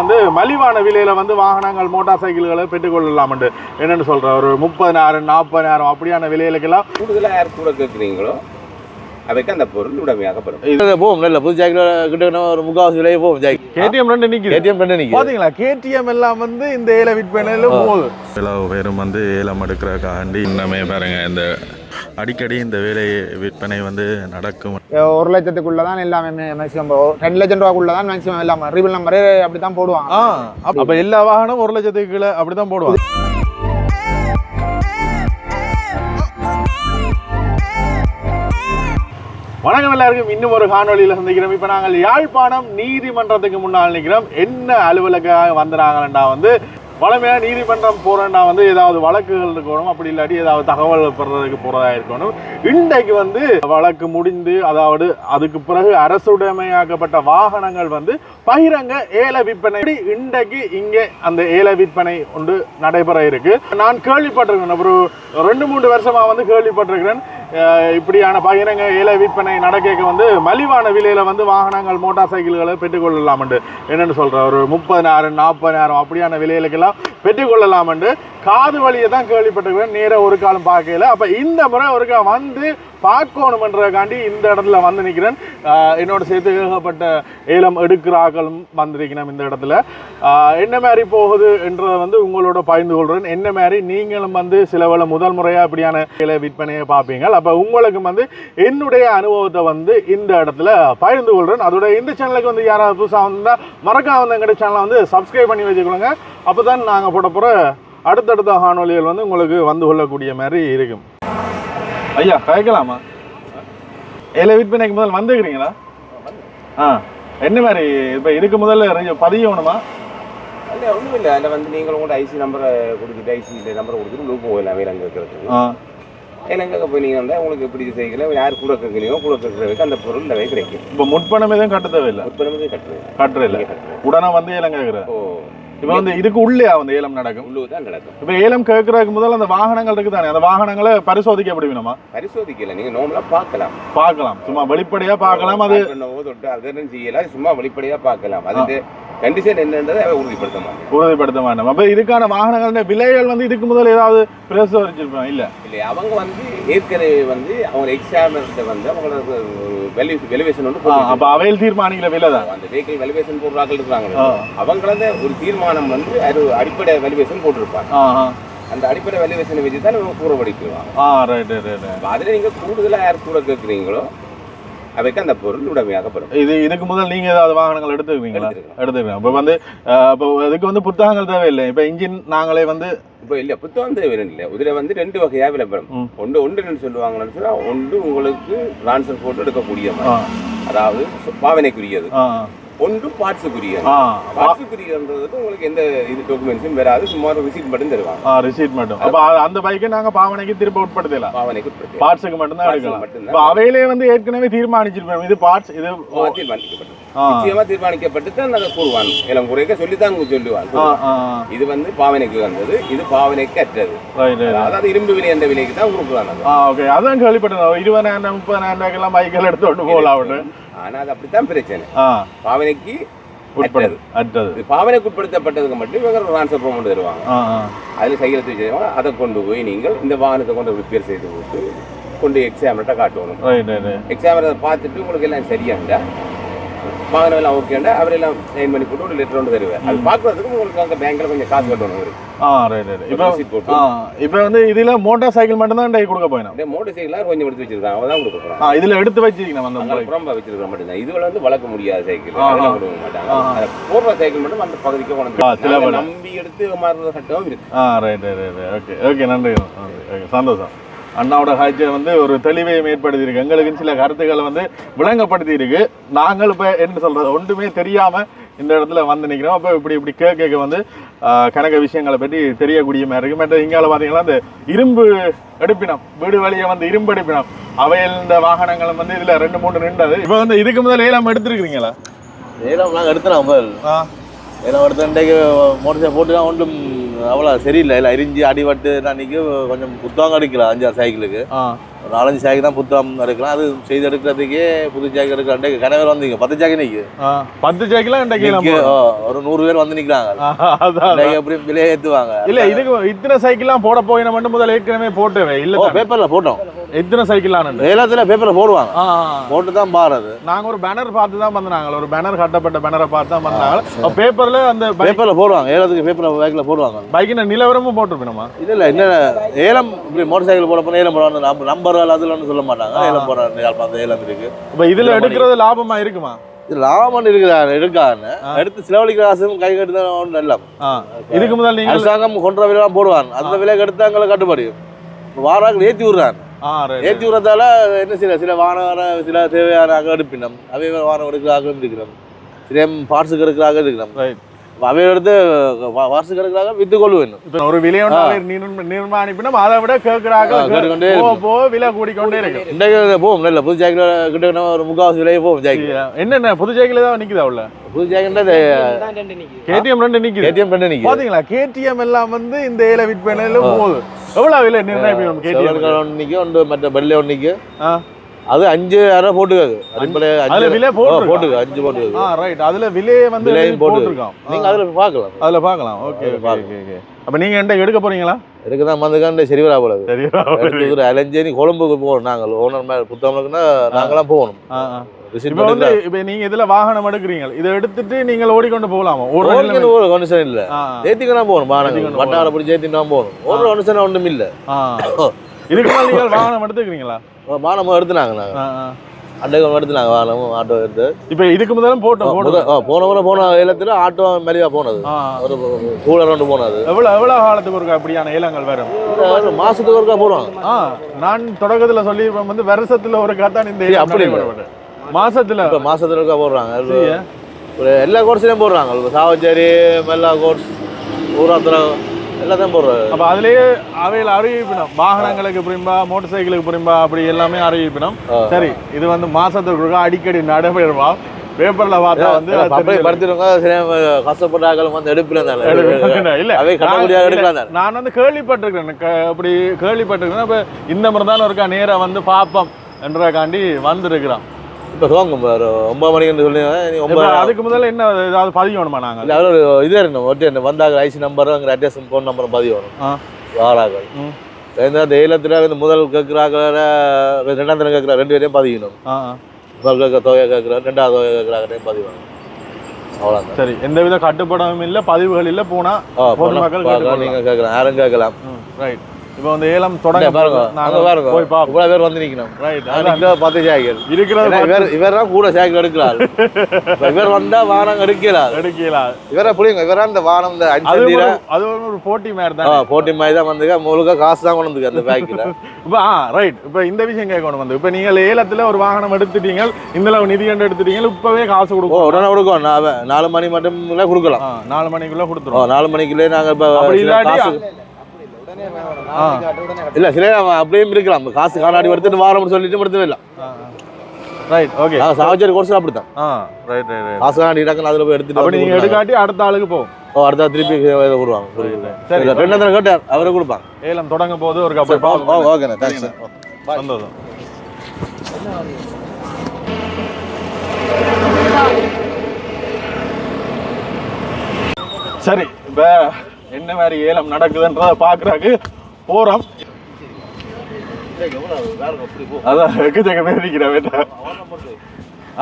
வந்து மலிவான விலையில வந்து வாகனங்கள் மோட்டார் சைக்கிள்களை பெற்றுக்கொள்ளலாம் என்னன்னு சொல்ற ஒரு முப்பதினாயிரம் நாற்பதினாயிரம் அப்படியான விலைகளுக்கெல்லாம் கூடுதலாக யார் கூட கேட்குறீங்களோ அவைக்கு அந்த பொருள் உடமையாக பெறும் இது போகும் இல்ல புது ஜாக்கில் கிட்ட ஒரு முக்காவாசி விலையே போகும் ஜாக்கி. கேடிஎம் ரெண்டு நிற்கும் பாத்தீங்களா? கேடிஎம் எல்லாம் வந்து இந்த ஏல விற்பனையில போகுது. பேரும் வந்து ஏலம் எடுக்கிறக்காண்டி இன்னமே பாருங்க இந்த அடிக்கடி இந்த வேலை விற்பனை வந்து நடக்கும். ஒரு லட்சத்துக்குள்ள தான் எல்லாமே மேக்ஸிமம் ரெண்டு லட்சம் ரூபாக்குள்ள தான் மேக்ஸிமம் எல்லாமே. ரிபிள் நம்பரே அப்படி தான் போடுவாங்க. அப்ப- அப்ப எல்லா வாகனம் ஒரு லட்சத்துக்கு கீழே அப்படிதான் போடுவாங்க. வணக்கம் எல்லாருக்கும். இன்னும் ஒரு காணொளியில சந்திக்கிறோம். இப்ப நாங்கள் யாழ்ப்பாணம் நீதிமன்றத்துக்கு முன்னால் நிற்கிறோம். என்ன அலுவலக வந்தாங்கண்டா வந்து வளமையா நீதிமன்றம் போறேன்னா வந்து ஏதாவது வழக்குகள் இருக்கணும் அப்படி இல்லாட்டி ஏதாவது தகவல் பெறதுக்கு போகிறதா இருக்கணும். இன்றைக்கு வந்து வழக்கு முடிந்து அதாவது அதுக்கு பிறகு அரசுடைமையாக்கப்பட்ட வாகனங்கள் வந்து பகிரங்க ஏல விற்பனை. இன்றைக்கு இங்கே அந்த ஏல விற்பனை ஒன்று நடைபெற இருக்கு. நான் கேள்விப்பட்டிருக்கேன் ஒரு ரெண்டு மூன்று வருஷமா வந்து கேள்விப்பட்டிருக்கிறேன். இப்படியான பகிரங்க இலை விற்பனை நடக்க வந்து மலிவான விலையில வந்து வாகனங்கள் மோட்டார் சைக்கிள்களை பெற்றுக்கொள்ளலாம் என்னன்னு சொல்ற ஒரு முப்பதினாயிரம் நாற்பதாயிரம் அப்படியான விலைகளுக்கெல்லாம் பெற்றுக்கொள்ளலாம் காது வழியை தான் கேள்விப்பட்டிருக்கிறேன் நேராக ஒரு காலம் பார்க்கல அப்ப இந்த முறை ஒரு வந்து பார்க்கணுமன்றதுக்காண்டி இந்த இடத்துல வந்து நிற்கிறேன் என்னோட சேர்த்து ஏகப்பட்ட ஏலம் எடுக்கிறார்களும் வந்திருக்கிறோம் இந்த இடத்துல. என்ன மாதிரி போகுது என்றதை வந்து உங்களோட பகிர்ந்து கொள்கிறேன். என்ன மாதிரி நீங்களும் வந்து சில வேளை முதல் முறையாக இப்படியான ஏல விற்பனையை பார்ப்பீங்க அப்போ உங்களுக்கு வந்து என்னுடைய அனுபவத்தை வந்து இந்த இடத்துல பகிர்ந்து கொள்கிறேன். அதோட இந்த சேனலுக்கு வந்து யாராவது புதுசாக வந்தால் மறக்காம வந்து எங்கள்கிட்ட சேனலை வந்து சப்ஸ்கிரைப் பண்ணி வச்சுக்கொள்ளுங்க. அப்பதான் நாங்கள் போட போகிற அடுத்தடுத்த காணொலிகள் வந்து உங்களுக்கு வந்து கொள்ளக்கூடிய மாதிரி இருக்கும். ஐயா கேட்கலாமா ஏல விற்பனைக்கு முதல் வந்துக்கிறீங்களா ஆ என்ன மாதிரி இப்போ இதுக்கு முதல்ல ரெ- பதியணுமா இல்லை ஒன்றும் இல்லை. அதில் வந்து நீங்கள் உங்களோட ஐசி நம்பரை கொடுத்துட்டு ஐசி நம்பரை கொடுத்துட்டு உள்ளே போகலாம் வேலைங்க இருக்கிறது ஆ. வேலைங்க போய் நீங்கள் வந்தால் உங்களுக்கு எப்படி செய்யல? யார் கூட கேட்குறீங்களோ கூட கேட்குறதுக்கு அந்த பொருள் இந்த கிடைக்கும். இப்போ முற்பணம் எதுவும் கட்ட தேவையில்லை? முற்பணமே கட்டுறது கட்டுற இல்லை. கட்டுறது உடனே வந்து கேட்குற ஓ. இப்போ வந்து இதுக்கு உள்ளே வந்து ஏலம் நடக்கும்? உள்ளூர் தான் நடக்கும். இப்போ ஏலம் கேட்கறதுக்கு முதல்ல அந்த வாகனங்கள் இருக்கு தானே அந்த வாகனங்களை பரிசோதிக்க எப்படி வேணுமா பரிசோதிக்கல. நீங்கள் நார்மலாக பார்க்கலாம். பார்க்கலாம். சும்மா வெளிப்படையா பார்க்கலாம் அது தொட்டு செய்யலாம். சும்மா வெளிப்படையாக பார்க்கலாம். அது கண்டிஷன் என்னன்றதை உறுதிப்படுத்த மாட்டேன். உறுதிப்படுத்த வேண்டாம் அப்போ இதுக்கான வாகனங்களுடைய விலைகள் வந்து இதுக்கு முதல்ல ஏதாவது பிரசோதிச்சிருப்பாங்க இல்ல. இல்லை அவங்க வந்து ஏற்கனவே வந்து அவங்க எக்ஸாமினர்கிட்ட வந்து அவங்களுக்கு ஒரு வெலு வெலுவேஷன் போட்டு அப்ப அவையில் தீர்மானிக்கிற விலை தான். அந்த வெஹிக்கிள் வெலுவேஷன் போடுறாங்க இருக்கிறாங்க ஆ. அவங்கள ஒரு தீர்மானம் வந்து அது அடிப்படை வெலுவேஷன் போட்டிருப்பாங்க. அந்த அடிப்படை வெலுவேஷனை வச்சு தான் இவங்க கூற ரைட் அதில் நீங்கள் கூடுதலாக யார் கூட கேட்குறீங்களோ அவைக்கு அந்த பொருள் உடமையாக பெறும் இது இதுக்கு முதல் நீங்க ஏதாவது வாகனங்கள் எடுத்துக்குவீங்களா? எடுத்துக்கிறேன் இப்போ வந்து இப்போ இதுக்கு வந்து புத்தகங்கள் தேவையில்லை. இப்போ இன்ஜின் நாங்களே வந்து இப்போ இல்லை புத்தகம் தேவை இல்லை இதில் வந்து ரெண்டு வகையாக விளம்பரம். ஒன்று ஒன்று என்ன சொல்லுவாங்கன்னு சொன்னால் ஒன்று உங்களுக்கு ட்ரான்ஸ்ஃபர் போட்டு எடுக்கக்கூடிய அதாவது பாவனைக்குரியது. ஒன்று பார்ட்ஸுக்குரியது ஆ பார்ட்ஸுக்குரியன்றதுக்கு உங்களுக்கு எந்த இது டாக்குமெண்ட்ஸும் வராது சும்மா ஒரு விசிட் மட்டும் தருவாங்க ரிசீட் மட்டும் அப்போ அந்த பைக்கை நாங்க பாவனைக்கு திரும்ப உட்படுத்தலாம் பாவனைக்கு உட்படுத்தி. பார்ட்ஸுக்கு மட்டும்தான் எடுக்கலாம். இப்போ அவையிலே வந்து ஏற்கனவே தீர்மானிச்சிருப்போம் இது பார்ட்ஸ் இது தீர்மானிக்கப்பட்டது நிச்சயமா தீர்மானிக்கப்பட்டு தான் அதை கூறுவான் இளம் குறைக்க சொல்லித்தான் சொல்லுவான் ஆ ஆ இது வந்து பாவனைக்கு வந்தது இது பாவனைக்கு அற்றது அதாவது இரும்பு விலை என்ற விலைக்கு தான் ஓகே அதான் கேள்விப்பட்டேன் இருபதாயிரம் முப்பதாயிரம் ரூபாய்க்கெல்லாம் பைக்கெல்லாம் எடுத்து கொண்டு போகலாம் அவரு ஆனா அது அப்படித்தான் பிரச்சனை ஆ பாவனைக்கு உட்படுது அற்றது. இது பாவனைக்கு உட்படுத்தப்பட்டதுக்கு மட்டும் இவங்க ட்ரான்ஸ்ஃபர் அமௌண்ட் தருவாங்க. ஆ ஆ. அதில் கையெழுத்து வச்சுருவாங்க அதை கொண்டு போய் நீங்கள் இந்த வாகனத்தை கொண்டு ரிப்பேர் செய்து போட்டு கொண்டு எக்ஸாமிட்ட காட்டணும் எக்ஸாமினரை பார்த்துட்டு உங்களுக்கு எல்லாம் சரியாண்டா வாகனம் எல்லாம் ஓகேண்டா அவரெல்லாம் சைன் பண்ணி போட்டு ஒரு லெட்டர் ஒன்று தருவார். அது பார்க்கறதுக்கு உங்களுக்கு அங்கே பேங்க்ல கொஞ்சம் காசு கட்டணும் இருக்கு ஆ ரைட் ரைட் இப்போ போட்டு. இப்போ வந்து இதுல மோட்டார் சைக்கிள் மட்டும் தான் டை கொடுக்க போயிடும் மோட்டர் சைக்கிளாக கொஞ்சம் எடுத்து வச்சிருக்காங்க. அவன் தான் கொடுக்க போகிறாங்க ஆ இதுல எடுத்து வச்சிருக்கீங்க அந்த. புறம்பா வச்சிருக்கிற மட்டும்தான் இதுல வந்து வளர்க்க முடியாத சைக்கிள். அதெல்லாம் கொடுக்க மாட்டாங்க. போடுற சைக்கிள் மட்டும் அந்த பகுதிக்கு கொண்டு. நம்பி எடுத்து மாறுற சட்டம் இருக்கு. ஆ right right right okay okay நன்றி நன்றி. ஓகே சந்தோஷம். அண்ணாவோட காட்சியை வந்து ஒரு தெளிவையும் ஏற்படுத்தி இருக்கு எங்களுக்கு சில கருத்துக்களை வந்து விளங்கப்படுத்தி இருக்கு நாங்கள் இப்போ என்ன சொல்றது? ஒன்றுமே தெரியாம இந்த இடத்துல வந்து நிற்கிறோம் அப்போ இப்படி இப்படி கேட்க கேட்க வந்து கணக்க விஷயங்களை பற்றி தெரியக்கூடிய மாதிரி இருக்கு. மற்ற இங்கால பார்த்தீங்கன்னா இந்த இரும்பு எடுப்பினம் வீடு வழியை வந்து இரும்பு எடுப்பினம் அவையில் இந்த வாகனங்களும் வந்து இதுல ரெண்டு மூணு நின்றது. இப்போ வந்து இதுக்கு முதல்ல ஏலம் எடுத்திருக்கிறீங்களா? ஏலம் நாங்கள் எடுத்துனா முதல். ஆ. ஏலம் எடுத்த இன்றைக்கு மோட்டர் போட்டு தான் ஒன்றும் அவ்வளோ சரியில்லை. இல்லை அரிஞ்சு அடிபட்டு அன்னைக்கு கொஞ்சம் புத்தகம் எடுக்கலாம் அஞ்சாறு சைக்கிளுக்கு ஒரு நாலஞ்சு சைக்கிள் தான் புத்தகம் எடுக்கலாம். அது செய்து எடுக்கிறதுக்கே புது சைக்கிள் எடுக்கலாம். கணவர் வந்தீங்க. பத்து சைக்கிள் நிற்கு பத்து நம்ம ஒரு நூறு பேர் வந்து நிற்கிறாங்க. எப்படி விலையை ஏற்றுவாங்க இல்ல இதுக்கு இத்தனை சைக்கிள்லாம் போட போய் நம்ம மட்டும் முதல்ல ஏற்கனவே போட்டுவே ஓ இல்ல பேப்பரில் போட்டோம். எத்தனை சைக்கிளானு எல்லாத்துல பேப்பரில் போடுவாங்க. போட்டு தான் பாருது நாங்க ஒரு பேனர் பார்த்து தான் வந்தாங்க ஒரு பேனர் கட்டப்பட்ட பேனரை பார்த்து தான் வந்தாங்க பேப்பர்ல அந்த பேப்பரில் போடுவாங்க. ஏலத்துக்கு பேப்பரில் பேக்கில் போடுவாங்க. பைக்கின நிலவரமும் போட்டிருப்போம் இல்ல இல்ல. என்ன ஏலம் இப்படி மோட்டர் சைக்கிள் போட போனால் ஏலம் போடுவாங்க. நம்பர் அதுல சொல்ல மாட்டாங்க. ஏலம் போடுறாங்க யாழ்ப்பாணம் ஏலம் இருக்கு. இப்ப இதுல எடுக்கிறது லாபமா இருக்குமா? இது லாபம் இருக்கிறாங்க இருக்காங்க எடுத்து செலவழிக்கிற காசும் கை கட்டு தான் ஆ. இதுக்கு முதல் நீங்க அரசாங்கம் கொன்ற விலைலாம் போடுவாங்க. அந்த விலைக்கு எடுத்து அங்கே கட்டுப்படி. வாராக்கள் ஏற்றி right. ஏற்றி விடுறதால என்ன சில சில வாகனம் சில தேவையான எடுப்பினோம். அவை வாகனம் எடுக்கிற ஆக்களும் இருக்கிறோம் சில பார்ட்ஸுக்கு எடுக்கிறாங்க இருக்கிறோம் Right. அவை எடுத்து வாட்ஸுக்கு எடுக்கிறாங்க வித்து கொள்வேன் இப்ப ஒரு விலையோட நிர்மாணிப்பினும் அதை விட கேட்கிறாங்க போக விலை கூடிக்கொண்டே இருக்கு இன்றைக்கு போவோம். நல்ல புது ஜாக்கில் கிட்ட ஒரு முக்காவாசி விலையே போவோம் ஜாக்கி என்னென்ன புது சைக்கிள் தான் நிக்குதா உள்ள? புது ஜாக்கின்ற கேடிஎம் ரெண்டு நிக்குது. ஏடிஎம் பண்ண நிற்கும் பாத்தீங்களா? கேடிஎம் எல்லாம் வந்து இந்த ஏல விற்பனையில போகுது. எவ்வளவு விலை கேடிஎம் ஒன்றைக்கு ஒன்று மற்ற பல்லே ஒன்றைக்கு. அது அஞ்சு யாரோ போட்டுக்காது. அதுல அஞ்சு விலை போட்டுக்க அஞ்சு போட்டுக்காது ஆ ரைட் அதுல விலையை வந்து விலையும். போட்டிருக்கோம் நீங்க அதுல பார்க்கலாம். அதுல பார்க்கலாம். Okay okay. ஓகே. அப்ப நீங்க என்கிட்ட எடுக்க போறீங்களா? இதுக்கு தான் மந்துக்காண்டு சரி வரா போல சரி ஒரு அலைஞ்சேரி கொழம்புக்கு போகணும். நாங்கள் ஓனர் மேலே புத்தகம்னா நாங்களாம் போகணும். இப்ப வந்து இப்ப நீங்க இதுல வாகனம் எடுக்கிறீங்க. இதை எடுத்துட்டு நீங்கள் ஓடிக்கொண்டு போகலாமா? ஒரு ஒரு கண்டிஷன் இல்லை. ஆ, ஏற்றிக்கணும் போகணும் ஏத்திக்கணும் வட்டார பிடிச்சி ஏற்றினா போகணும். ஒரு கண்டிஷன் ஒன்றும் இல்லை. இதுக்கு நீங்கள் வாகனம் எடுத்துக்கிறீங்களா? மானமும் எடுத்துனாங்க நாங்கள் ஆ. அட்டைகம் எடுத்துனாங்க வாகனமும் ஆட்டோ எடுத்து. இப்ப இதுக்கு முதலும் போட்டோம் போன முறை போன ஏலத்தில் ஆட்டோ மெலிவா போனது. ஒரு கூலர் ஒன்று போனது. எவ்வளவு எவ்வளவு காலத்துக்கு ஒரு அப்படியான ஏலங்கள் வரும்? ஒரு மாசத்துக்கு ஒருக்கா போடுவாங்க. ஆ நான் தொடக்கத்துல சொல்லி வந்து வருஷத்துல ஒரு காத்தான் இந்த அப்படி. மாசத்துல? இப்போ மாசத்துல ஒருக்கா போடுறாங்க? ஒரு எல்லா கோர்ஸ்லையும் போடுறாங்க. சாவச்சேரி மெல்லா கோர்ஸ் ஊராத்திரம். எல்லாத்தையும் போடுறாங்க அப்ப அதுலயே அவையில் அறிவிப்பினம். வாகனங்களுக்கு புரியும்பா மோட்டார் சைக்கிளுக்கு புரியும்பா அப்படி எல்லாமே அறிவிப்பினம். சரி இது வந்து மாசத்துக்கு அடிக்கடி நடைபெறுவா. பேப்பர்ல பார்த்தா வந்து. படுத்துருங்க சில கஷ்டப்பட்ட ஆக்களும் வந்து எடுப்பில் இல்ல அவை நான் எடுக்கலாம் நான் வந்து கேள்விப்பட்டிருக்கேன் அப்படி கேள்விப்பட்டிருக்கேன் அப்ப இந்த மாதிரி தான் ஒருக்கா நேரா வந்து பாப்போம் என்றக்காண்டி வந்திருக்கிறோம். இப்போ துவங்கும் ஒரு ஒன்பது மணிக்கு சொல்லி ஒன்பது அதுக்கு முதல்ல என்ன ஏதாவது பதியணுமா நாங்க இல்லை ஒரு இது இருக்கணும் ஒட்டி அந்த வந்தாங்க ஐசி நம்பரும் அங்கே அட்ரஸ் ஃபோன் நம்பரும் ஆ. வாராக்கள். இந்த தைலத்தில் இந்த முதல் கேட்குறாங்க ரெண்டாம் தரம் கேட்குறா ரெண்டு பேரையும் பதிக்கணும். முதல் கேட்க தொகை கேட்குறா ரெண்டாவது தொகை கேட்குறாங்க பதிவு வரணும் அவ்வளோதான் சரி எந்தவித கட்டுப்படமும் இல்ல பதிவுகள் இல்ல போனா ஆ பொதுமக்கள். நீங்கள் கேட்கலாம் யாரும் கேட்கலாம் ரைட் இப்போ வந்து ஏலம் தொடங்க பாருங்க நாங்க அங்கே பாருங்க போய் பார்ப்போம். இவ்வளோ பேர் வந்து நிற்கணும் ரைட் பத்து சைக்கிள் இருக்கிறத இவர் தான் கூட சைக்கிள் எடுக்கிறார். இவர் வந்தா வானம் எடுக்கிறார். எடுக்கலாம் இவரை புரியுங்க இவரா இந்த வானம் இந்த அஞ்சு அது ஒரு போட்டி மாதிரி தான். போட்டி மாதிரி தான் வந்துங்க முழுக்க காசு தான் கொண்டு வந்து அந்த பேக்கில் இப்போ ஆ ரைட் இப்போ இந்த விஷயம் கேட்கணும் வந்து இப்போ நீங்கள் ஏலத்துல ஒரு வாகனம் எடுத்துட்டீங்க இந்த நிதி கண்டு எடுத்துட்டீங்க இப்பவே காசு கொடுக்கும் உடனே கொடுக்கும் நான் நாலு மணி மட்டும் கொடுக்கலாம். நாலு மணிக்குள்ள கொடுத்துருவோம். நாலு மணிக்குள்ளே நாங்கள் இப்போ அப்படி சில இல்லாட்டி காசு ஆ. இல்லை சில அப்படியும் இருக்கலாம். காசு காணாடி எடுத்துட்டு வாரம்னு சொல்லிட்டு எடுத்து வரலாம் ரைட் ஓகே சாவச்சேரி கோர்ஸ் அப்படித்தான். ஆ ரைட் ரைட் ரைட் காசு காணாடி டக்குன்னு அதில் போய் எடுத்துட்டு அப்படி நீங்க. எடுக்காட்டி அடுத்த ஆளுக்கு போகும் ஓ அடுத்த திருப்பி இதை கொடுவாங்க சரி. ரெண்டு தடவை கேட்டார். அவரை கொடுப்பாங்க. ஏலம் தொடங்க போது ஒரு கப்பல் ஓ ஓகேண்ணா தேங்க்ஸ் சந்தோஷம். சரி இப்ப என்ன மாதிரி ஏலம் நடக்குதுன்றத பாக்குறாக்கு போறோம். அதான் எக்கச்சக்க பேர் நிக்கிற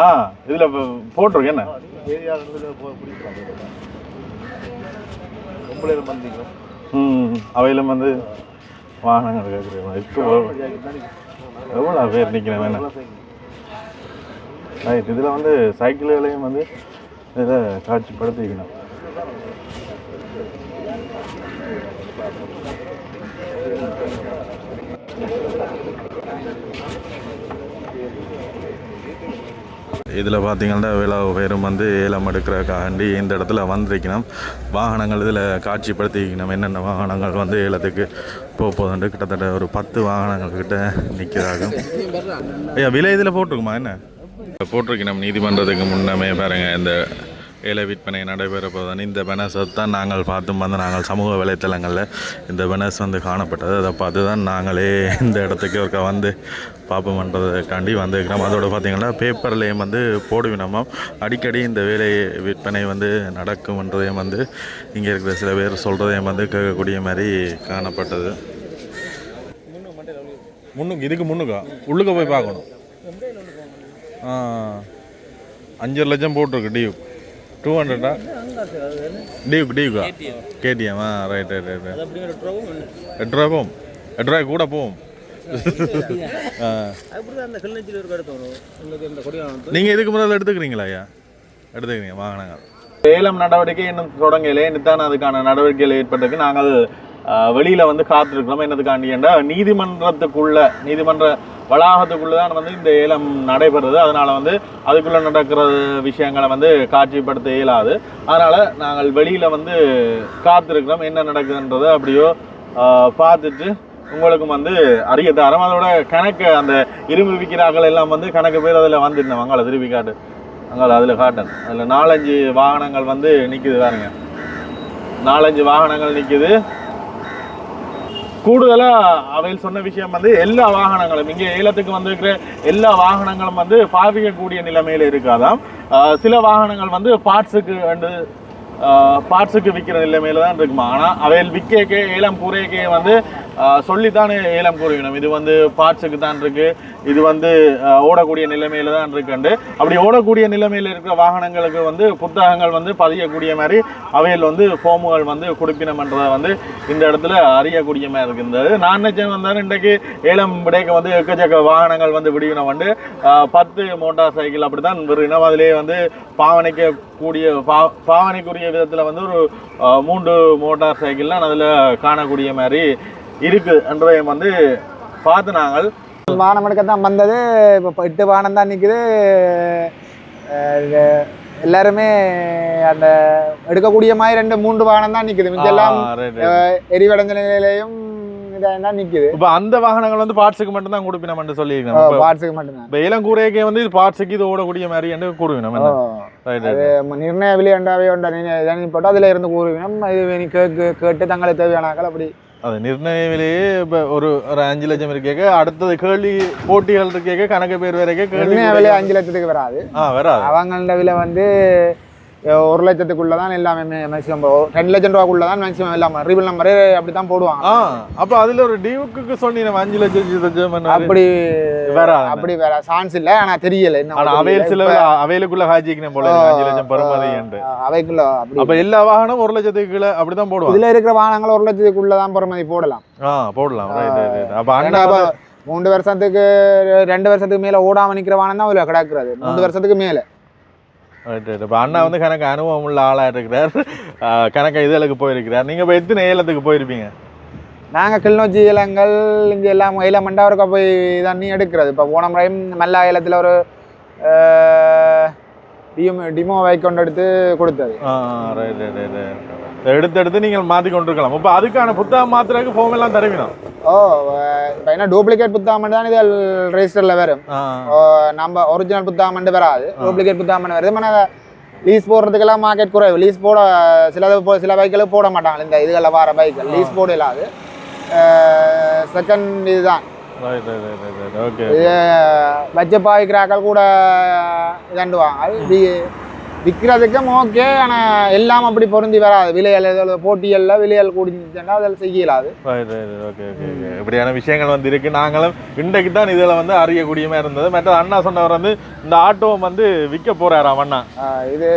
ஆ இதுல போட்டிருக்கேன் என்ன? ம் அவையிலும் வந்து வாகனங்கள் கேட்குறேன் இப்போ எவ்வளோ பேர் நிற்கிறேன் வேணாம் ரைட் இதில் வந்து சைக்கிள்களையும் வந்து இதில் காட்சிப்படுத்திக்கணும். இதில் பார்த்தீங்கன்னா விழா உயரும் வந்து ஏலம் எடுக்கிறக்காண்டி இந்த இடத்துல வந்திருக்கணும். வாகனங்கள் இதில் காட்சிப்படுத்திக்கணும். என்னென்ன வாகனங்கள் வந்து ஏலத்துக்கு போக கிட்டத்தட்ட ஒரு பத்து வாகனங்கள் கிட்ட நிற்கிறாங்க. ஐயா விலை இதில் போட்டிருக்குமா? என்ன? போட்டிருக்கணும். நீதிமன்றத்துக்கு முன்னமே பாருங்கள் இந்த ஏல விற்பனை நடைபெறப்போதான் இந்த பெனஸை தான் நாங்கள் பார்த்தும் வந்து நாங்கள் சமூக வலைத்தளங்களில் இந்த பெனஸ் வந்து காணப்பட்டது. அதை பார்த்து தான் நாங்களே இந்த இடத்துக்கு ஒருக்கா வந்து பார்ப்போம்ன்றதுக்காண்டி வந்துருக்கிறோம். அதோடு பார்த்திங்கன்னா பேப்பர்லேயும் வந்து போடுவினமும் அடிக்கடி இந்த வேலை விற்பனை வந்து நடக்கும்ன்றதையும் வந்து இங்கே இருக்கிற சில பேர் சொல்கிறதையும் வந்து கேட்கக்கூடிய மாதிரி காணப்பட்டது. முன்னுக்கு இதுக்கு முன்னுக்கா? உள்ளுக்க போய் பார்க்கணும். அஞ்சரை லட்சம் போட்டிருக்கு டியூ டூ ஹண்ட்ரடா டியூக் டியூக்கா கேடிஎம் ஆ? ரைட் ரைட் ரைட் எட்டு ரூபா போகும் எட்டு ரூபாய் கூட போகும். நீங்கள் இதுக்கு முதல்ல எடுத்துக்கிறீங்களா ஐயா? எடுத்துக்கிறீங்க வாங்கினாங்க ஏலம் நடவடிக்கை இன்னும் தொடங்கல. இன்னும் அதுக்கான நடவடிக்கைகள் ஏற்பட்டிருக்கு. நாங்கள் வெளியில வந்து காத்திருக்கிறோம். என்னதுக்காண்டி என்றால் நீதிமன்றத்துக்குள்ள நீதிமன்ற வளாகத்துக்குள்ளே தான் வந்து இந்த ஏலம் நடைபெறுது. அதனால வந்து அதுக்குள்ள நடக்கிற விஷயங்களை வந்து காட்சிப்படுத்த இயலாது. அதனால நாங்கள் வெளியில வந்து காத்திருக்கிறோம். என்ன நடக்குதுன்றதை அப்படியோ பார்த்துட்டு உங்களுக்கும் வந்து அறிய தரோம் அதோட கணக்கு அந்த இரும்பு விற்கிறார்கள் எல்லாம் வந்து கணக்கு பேர் அதில் வந்துருந்தேன் அங்கால திருப்பி காட்டு. அங்கால அதில் காட்டன். அதில் நாலஞ்சு வாகனங்கள் வந்து நிற்குது பாருங்க. நாலஞ்சு வாகனங்கள் நிற்குது கூடுதலாக அவையில் சொன்ன விஷயம் வந்து எல்லா வாகனங்களும் இங்கே ஏலத்துக்கு வந்திருக்கிற எல்லா வாகனங்களும் வந்து பாவிக்கக்கூடிய நிலைமையில் இருக்காதாம். சில வாகனங்கள் வந்து பார்ட்ஸுக்கு வந்து பார்ட்ஸுக்கு விற்கிற நிலைமையில தான் இருக்குமா? ஆனால் அவையில் விற்கே ஏலம் கூரைக்கே வந்து சொல்லித்தானே ஏலம் கூறிக்கணும் இது வந்து பார்ட்ஸுக்கு தான் இருக்கு. இது வந்து ஓடக்கூடிய நிலைமையில தான் இருக்குண்டு அப்படி ஓடக்கூடிய நிலைமையில் இருக்கிற வாகனங்களுக்கு வந்து புத்தகங்கள் வந்து பதியக்கூடிய மாதிரி அவையில் வந்து ஃபோமுகள் வந்து கொடுப்பினம்ன்றதை வந்து இந்த இடத்துல அறியக்கூடிய மாதிரி இருக்கின்றது நான் நினைச்சேன் வந்தாலும் இன்றைக்கு ஏலம் விடைக்கு வந்து எக்கச்சக்க வாகனங்கள் வந்து விடுவினம் வந்து பத்து மோட்டார் சைக்கிள் அப்படித்தான் விடுவினம் அதிலே வந்து பாவனைக்கக்கூடிய பா பாவனைக்குரிய விதத்தில் வந்து ஒரு மூன்று மோட்டார் சைக்கிள்லாம் அதில் காணக்கூடிய மாதிரி இருக்குன்றதையும் வந்து பார்த்து நாங்கள் வானம் எடுக்க தான் வந்தது. இப்போ எட்டு வானம் தான் நிற்குது எல்லாருமே அந்த எடுக்கக்கூடிய மாதிரி ரெண்டு மூன்று வாகனம் தான் நிற்குது right, right. எரிவடைஞ்ச நிலையிலையும் தான் நிற்குது இப்ப அந்த வாகனங்கள் வந்து பார்ட்ஸுக்கு மட்டும் தான் கொடுப்பினோம் சொல்லியிருக்கோம் இப்ப- பார்ட்ஸுக்கு மட்டும்தான். இப்ப ஏலம் கூரைக்கே வந்து இது பார்ட்ஸுக்கு இது ஓடக்கூடிய மாதிரி என்று கூறுவினோம் நிர்ணய விலை போட்டு அதில் இருந்து கூறுவினம். இது நீ கேக்கு கேட்டு தங்களுக்கு தேவையானாக்கள் அப்படி. அது நிர்ணய விலையே இப்ப ஒரு ஒரு அஞ்சு லட்சம் இருக்கேக்க அடுத்தது கேள்வி போட்டிகள் இருக்கேக்க கணக்கு பேர் வரைக்கும் நிர்ணய விலை அஞ்சு லட்சத்துக்கு வராது. ஆ வராது. அவங்களோட விலை வந்து ஒரு லட்சத்துக்குள்ள தான் எல்லாமே மேக்ஸிமம் ரெண்டு லட்சம் ரூபாக்குள்ள தான் மேக்ஸிமம் எல்லாமே ரிபிள் நம்பரே அப்படி தான் போடுவாங்க. அப்ப அதுல ஒரு டியூக்கு சொன்னி நம்ம அஞ்சு லட்சம் அப்படி வராது. அப்படி வேற சான்ஸ் இல்ல ஆனா தெரியல என்ன அவையில் சில அவையிலுக்குள்ள ஹாஜிக்கணும் போல அஞ்சு லட்சம் பெறுமதி என்று. அவைக்குள்ள அப்படி அப்ப எல்லா வாகனம் ஒரு லட்சத்துக்கு கீழே அப்படிதான் போடுவாங்க. இதுல இருக்கிற வாகனங்கள் ஒரு லட்சத்துக்குள்ள தான் பெறுமதி போடலாம். ஆ போடலாம். அப்ப அண்ணா மூன்று வருஷத்துக்கு ரெண்டு வருஷத்துக்கு மேல ஓடாம நிக்கிற வாகனம் தான் கிடக்குறது. மூன்று வருஷத்துக்கு மேல. இப்போ அண்ணா வந்து கணக்கு அனுபவம் உள்ள ஆளாக இருக்கிறார் கணக்கு இதழுக்கு போயிருக்கிறார். நீங்க இப்போ எத்தனை ஏலத்துக்கு போயிருப்பீங்க? நாங்க கிளிநொச்சி இலங்கள் இங்க எல்லாம் இல மண்டாவருக்கா போய் தண்ணி எடுக்கிறது. இப்போ போன முறையும் மல்லா ஏலத்துல ஒரு டிமோ டிமோ வைக் கொண்டு எடுத்து கொடுத்தது. எடுத்து எடுத்து நீங்கள் மாற்றி கொண்டிருக்கலாம் இப்போ அதுக்கான புத்தகம் மாத்திரக்கு ஃபோம் எல்லாம் தருவினோம் ஓ என்ன டூப்ளிகேட் புத்தகம் தான் இது ரெஜிஸ்டரில் வரும். நம்ம ஒரிஜினல் புத்தகம் வராது. டூப்ளிகேட் புத்தகம் வருது. ஆனால் லீஸ் போடுறதுக்கெல்லாம் மார்க்கெட் குறைவு. லீஸ் போட சில போ- சில பைக்கில் போட மாட்டாங்க. இந்த இதுகளில் வர பைக்கில் லீஸ் போட இல்லாது. செகண்ட் இதுதான். வச்ச பாவிக்கிறாக்கள் கூட இதாண்டுவாங்க. விற்கிறதுக்கும் ஓகே ஆனால் எல்லாம் அப்படி பொருந்தி வராது. விலைகள் ஏதோ போட்டிகளில் விலைகள் கூடிச்சுன்னா அதில் செய்யலாது. ஓகே இப்படியான விஷயங்கள் வந்து இருக்கு நாங்களும் இன்றைக்கு தான் இதில் வந்து அறியக்கூடிய மாதிரி இருந்தது. மற்றது அண்ணா சொன்னவர் வந்து இந்த ஆட்டோ வந்து விற்க போறாராம் அண்ணா. இது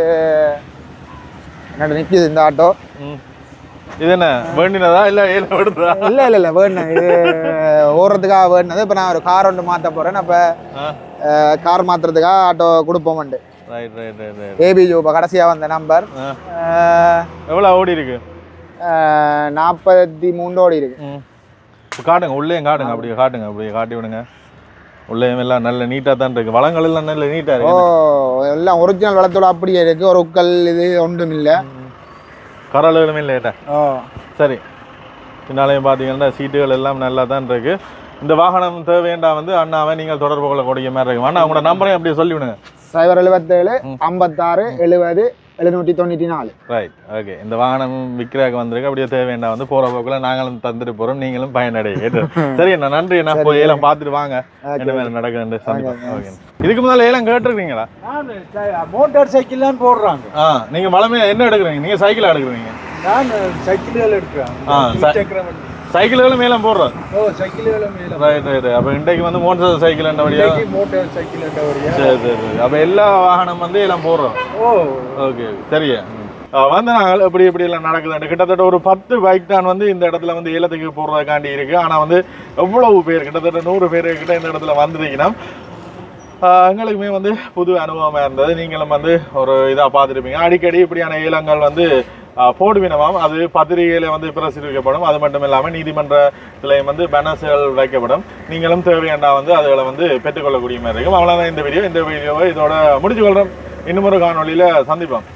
என்னோட நிற்கிது இந்த ஆட்டோ? இது என்ன வேண்டினதா இல்லை விடுதா இல்லை இல்லை இல்லை வேணும் இது ஓடுறதுக்காக வேணுனது இப்போ நான் ஒரு கார் ஒன்று மாற்ற போகிறேன் அப்போ கார் மாற்றுறதுக்காக ஆட்டோ கொடுப்போம்ண்டு ரைட் ரைட் ரைட் ரைட் ஏபி ஜோ இப்போ கடைசியாக வந்த நம்பர் எவ்வளோ ஓடி இருக்கு? நாற்பத்தி மூணு ஓடி இருக்கு. இப்போ காட்டுங்க உள்ளேயும் காட்டுங்க அப்படியே காட்டுங்க அப்படியே காட்டி விடுங்க. உள்ளேயும் எல்லாம் நல்ல நீட்டாக தான் இருக்கு. வளங்கள் எல்லாம் நல்ல நீட்டாக ஓ இருக்கு எல்லாம் ஒரிஜினல் வளத்தோட அப்படியே இருக்கு. ஒரு உக்கல் இது ஒன்றும் இல்லை. கரலுமே இல்லைட்டா ஓ. சரி. பின்னாலையும் பார்த்தீங்கன்னா சீட்டுகள் எல்லாம் நல்லா தான் இருக்கு. இந்த வாகனம் தேவையண்டா வந்து அண்ணாவை நீங்கள் தொடர்பு கொள்ளக்கூடிய மாதிரி இருக்கும் அண்ணா உங்களோட நம்பரையும் அப்படியே சொல்லி விடுங்க. சைபர் எழுபத்தேழு ஐம்பத்தாறு எழுபது எழுநூற்றி தொண்ணூற்றி நாலு. ரைட் ஓகே இந்த வாகனம் விற்கிறாக்க வந்திருக்கு. அப்படியே தேவையான வந்து போற போக்குல நாங்களும் தந்துட்டு போறோம். நீங்களும் பயனடைய. சரி அண்ணா நன்றி அண்ணா போய் ஏலம் பார்த்துட்டு வாங்க. என்ன நடக்குதுன்னு சந்திப்போம். ஓகே இதுக்கு முதல்ல ஏலம் கேட்டிருக்கீங்களா? மோட்டார் சைக்கிள் தான் போடுறாங்க. ஆ நீங்க வளமையா என்ன எடுக்கிறீங்க? நீங்க சைக்கிள் எடுக்கிறீங்க? நான் சைக்கிள்கள் எடுக்கிறேன். சைக்கிள்களும் மேலம் போடுறோம். ஓ சைக்கிள்கள் மேல ரைட் ரைட் அப்ப இன்றைக்கு வந்து மோட்டர் சைக்கிள் என்னபடியா இன்னைக்கு மோட்டார் சைக்கிள் வழியா? சரி சரி அப்ப எல்லா வாகனம் வந்து எல்லாம் போடுறோம். ஓ. ஓகே சரியா? வந்து நாங்கள் எப்படி எப்படி எல்லாம் நடக்குதுன்னு கிட்டத்தட்ட ஒரு பத்து பைக் தான் வந்து இந்த இடத்துல வந்து ஏலத்துக்கு போடுறதுக்காண்டி இருக்கு. ஆனா வந்து எவ்வளவு பேர் கிட்டத்தட்ட நூறு பேர் கிட்ட இந்த இடத்துல வந்திருக்கணும். ஆஹ் எங்களுக்குமே வந்து புது அனுபவமாக இருந்தது. நீங்களும் வந்து ஒரு இதாக பார்த்துருப்பீங்க. அடிக்கடி இப்படியான ஏலங்கள் வந்து போடுவினமாம் அது பத்திரிகையில வந்து பிரசுரிக்கப்படும். அது மட்டும் இல்லாமல் நீதிமன்றத்திலையும் வந்து பேனர்ஸ்கள் வைக்கப்படும். நீங்களும் தேவையாண்டா வந்து அதுகளை வந்து பெற்றுக்கொள்ளக்கூடிய மாதிரி இருக்கும். அவ்வளோதான் இந்த வீடியோ இந்த வீடியோவை இதோட முடிச்சு கொள்கிறோம் இன்னும் ஒரு காணொலியில் சந்திப்போம்.